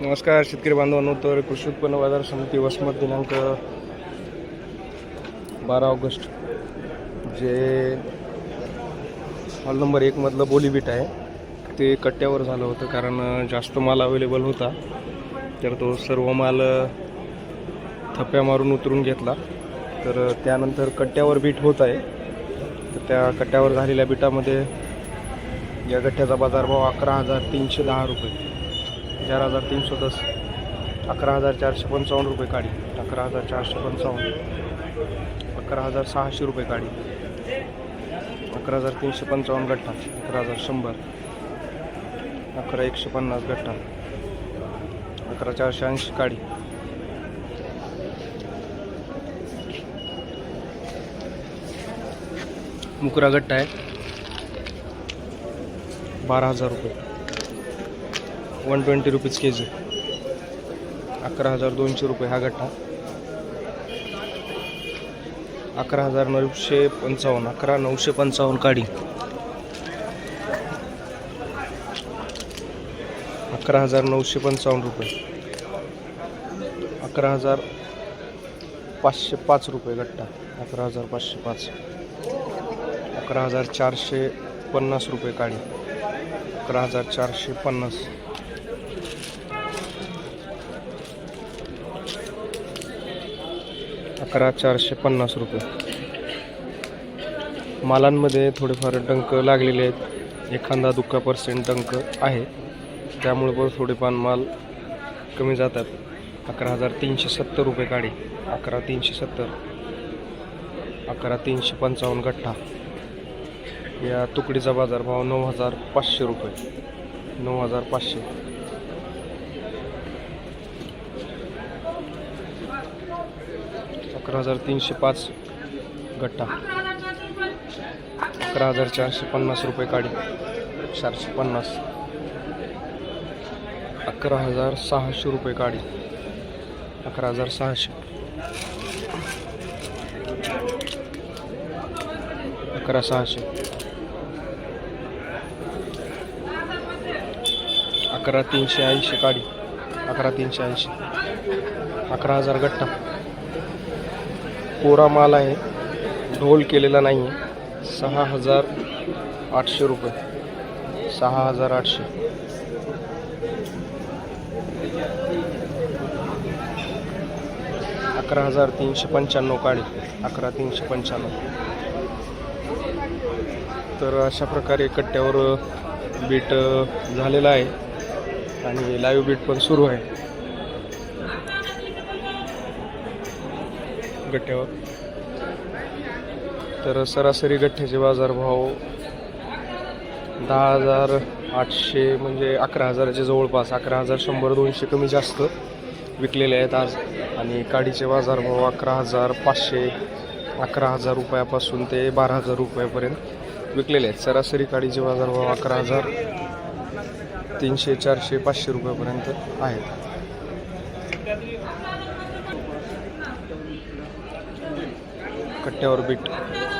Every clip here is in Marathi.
नमस्कार शेतकरी बांधवांनो तर कृषी उत्पन्न बाजार समिती वसमत दिनांक बारा ऑगस्ट जे हॉल नंबर एकमधलं बोलीबीट आहे ते कट्ट्यावर झालं होतं कारण जास्त माल अवेलेबल होता. तर तो सर्व माल थप्प्या मारून उतरून घेतला. तर त्यानंतर कट्ट्यावर बीट होत आहे. तर त्या कट्ट्यावर झालेल्या बीटामध्ये या गठ्ठ्याचा बाजारभाव अकरा हजार तीनशे दहा रुपये. चार हजार तीनशे दस अकरा हजार चारशे पंचावन्न रुपये काढी अकरा हजार चारशे पंचावन्न अकरा हजार सहाशे रुपये काढी अकरा हजार तीनशे पंचावन्न गठ्ठा अकरा हजार शंभर अकरा एकशे पन्नास गठ्ठा अकरा चारशे ऐंशी काढी मुकरा गट्टा आहे. बारा हजार रुपये. One twenty rupees K G अकरा हजार दोनशे रुपये हा गठ्ठा. अकरा हजार नऊशे पंचावन्न अकरा नऊशे पंचावन्न काढी अकरा हजार नऊशे पंचावन्न रुपये. अकरा हजार पाचशे पाच रुपये गट्टा अकरा हजार पाचशे पाच. अकरा हजार चारशे पन्नास रुपये काढी अकरा हजार चारशे पन्नास. अकरा चारशे पन्नास रुपये. मालांमध्ये थोडेफार डंक लागलेले आहेत. एखादा दुःखा पर्सेंट डंक आहे. त्यामुळे पण थोडेफार माल कमी जातात. अकरा हजार तीनशे सत्तर रुपये गाडी. अकरा तीनशे सत्तर. अकरा तीनशे पंचावन्न गठ्ठा. या तुकडीचा बाजारभाव नऊ हजार पाचशे रुपये. नऊ हजार पाचशे. अकरा हजार तीनशे पाच गट्टा. अकरा हजार चारशे पन्नास रुपये काढी चारशे पन्नास. अकरा हजार सहाशे रुपये काढी अकरा हजार सहाशे. अकरा सहाशे. अकरा तीनशे ऐंशी काढी अकरा तीनशे ऐंशी. अकरा हजार गट्टा. कोरा माल आहे. ढोल केलेला नाही. आहे सहा हजार आठशे रुपये. सहा हजार आठशे. अकरा हजार तीनशे पंच्याण्णव काळी अकरा तीनशे पंच्याण्णव. तर अशा प्रकारे कट्ट्यावर बीट झालेला आहे. आणि लाईव्ह बीट पण सुरू आहे. गट्ट्यावर. तर सरासरी गठ्ठ्याचे बाजारभाव दहा हजार आठशे म्हणजे अकरा हजाराच्या जवळपास अकरा हजार शंभर दोनशे कमी जास्त विकलेले आहेत आज. आणि काडीचे बाजारभाव अकरा हजार पाचशे अकरा हजार रुपयापासून ते बारा हजार रुपयापर्यंत विकलेले आहेत. सरासरी काडीचे बाजारभाव अकरा हजार तीनशे चारशे पाचशे रुपयापर्यंत आहेत. कट्ट्यावर बीट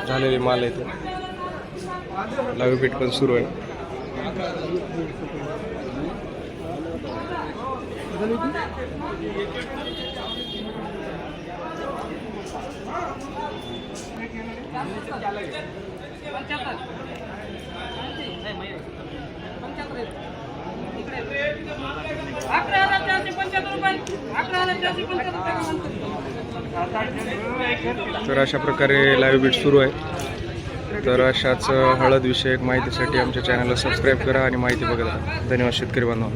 झालेले माल आहे ते. लाईव्ह बीट पण सुरू आहे. तर अशा प्रकारे लाईव्ह बीट सुरू आहे. तर अशाच हळद विषयक माहितीसाठी आमच्या चॅनलला सबस्क्राईब करा आणि माहिती बघत राहा. धन्यवाद शेतकरी बांधव